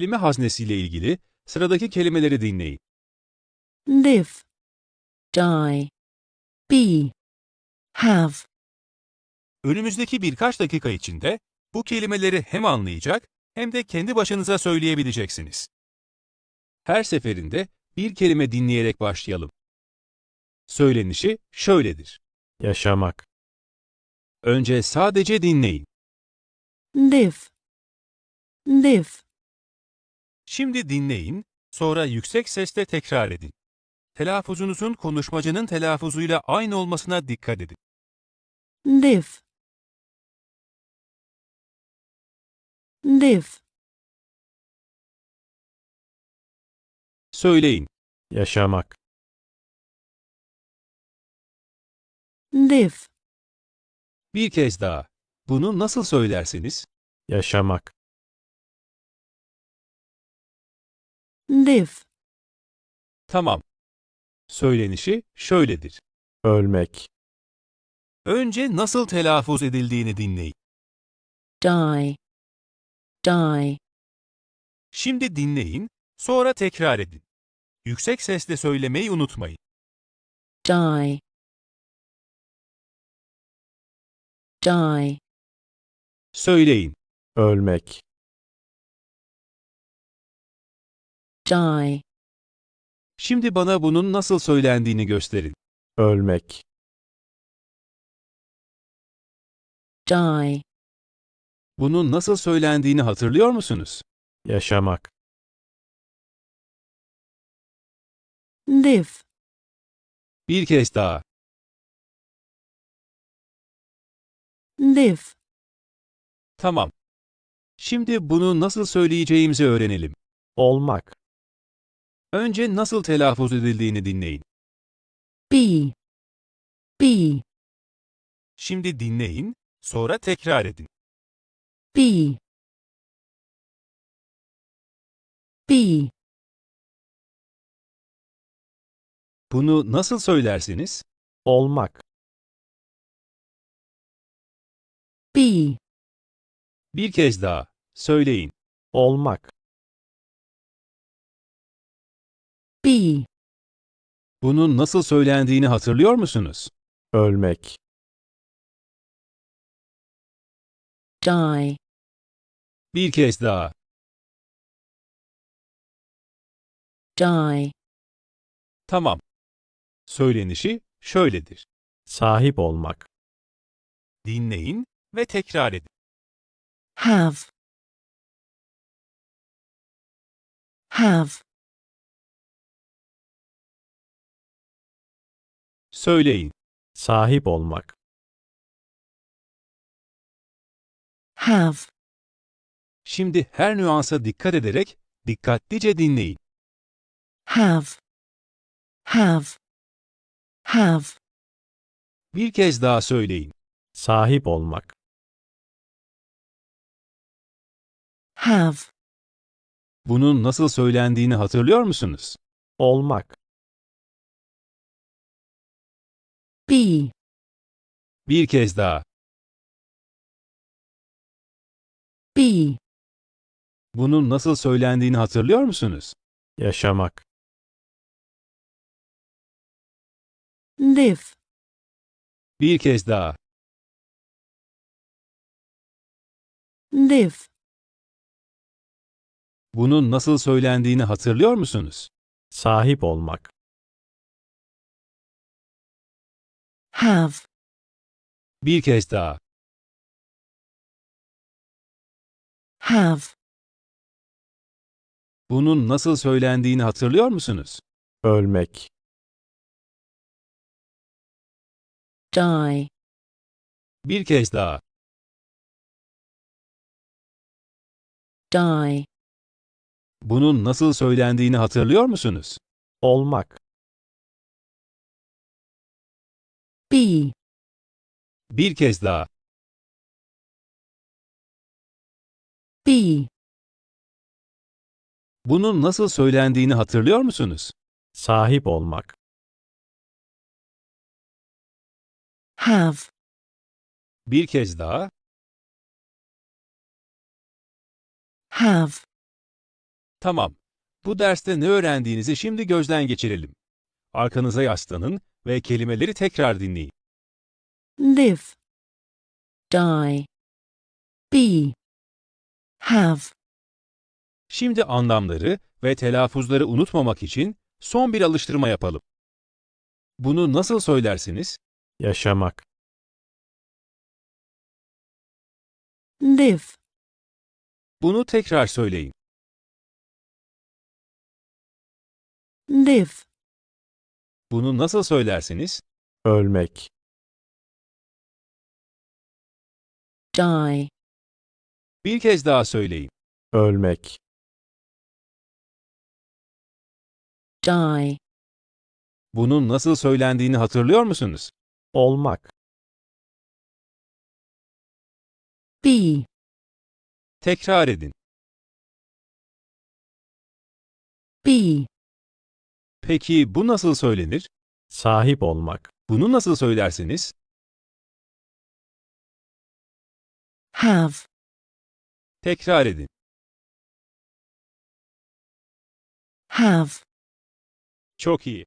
Kelime haznesiyle ilgili sıradaki kelimeleri dinleyin. live, die, be, have, Önümüzdeki birkaç dakika içinde bu kelimeleri hem anlayacak hem de kendi başınıza söyleyebileceksiniz. Her seferinde bir kelime dinleyerek başlayalım. Söylenişi şöyledir. yaşamak, Önce sadece dinleyin. live, live, Şimdi dinleyin, sonra yüksek sesle tekrar edin. Telaffuzunuzun konuşmacının telaffuzuyla aynı olmasına dikkat edin. live, live, Söyleyin. yaşamak, live, Bir kez daha. Bunu nasıl söylersiniz? yaşamak, live, Tamam. Söylenişi şöyledir. ölmek, Önce nasıl telaffuz edildiğini dinleyin. die, die, Şimdi dinleyin, sonra tekrar edin. Yüksek sesle söylemeyi unutmayın. die, die, Söyleyin. ölmek, die, Şimdi bana bunun nasıl söylendiğini gösterin. ölmek, die, Bunun nasıl söylendiğini hatırlıyor musunuz? yaşamak, live, Bir kez daha. live, Tamam. Şimdi bunu nasıl söyleyeceğimizi öğrenelim. olmak, Önce nasıl telaffuz edildiğini dinleyin. be, be, Şimdi dinleyin, sonra tekrar edin. be, be, Bunu nasıl söylersiniz? olmak, be, Bir kez daha. Söyleyin. olmak, be, Bunun nasıl söylendiğini hatırlıyor musunuz? ölmek, die, Bir kez daha. die, Tamam. Söylenişi şöyledir. sahip olmak, Dinleyin ve tekrar edin. have, have, Söyleyin. sahip olmak, have, Şimdi her nüansa dikkat ederek dikkatlice dinleyin. have, have, have, Bir kez daha söyleyin. sahip olmak, have, Bunun nasıl söylendiğini hatırlıyor musunuz? olmak, be, Bir kez daha. be, Bunun nasıl söylendiğini hatırlıyor musunuz? yaşamak, live, Bir kez daha. live, Bunun nasıl söylendiğini hatırlıyor musunuz? sahip olmak, have, Bir kez daha. have, Bunun nasıl söylendiğini hatırlıyor musunuz? ölmek, die, Bir kez daha. die, Bunun nasıl söylendiğini hatırlıyor musunuz? olmak, be, Bir kez daha. be, Bunun nasıl söylendiğini hatırlıyor musunuz? sahip olmak, have, Bir kez daha. have, Tamam. Bu derste ne öğrendiğinizi şimdi gözden geçirelim. Arkanıza yaslanın ve kelimeleri tekrar dinleyin. live, die, be, have, Şimdi anlamları ve telaffuzları unutmamak için son bir alıştırma yapalım. Bunu nasıl söylersiniz? Yaşamak. live, Bunu tekrar söyleyin. live, Bunu nasıl söylersiniz? Ölmek. die, Bir kez daha söyleyin. Ölmek. die, Bunun nasıl söylendiğini hatırlıyor musunuz? Olmak. be, Tekrar edin. be, Peki bu nasıl söylenir? Sahip olmak. Bunu nasıl söylersiniz? have, Tekrar edin. have, Çok iyi.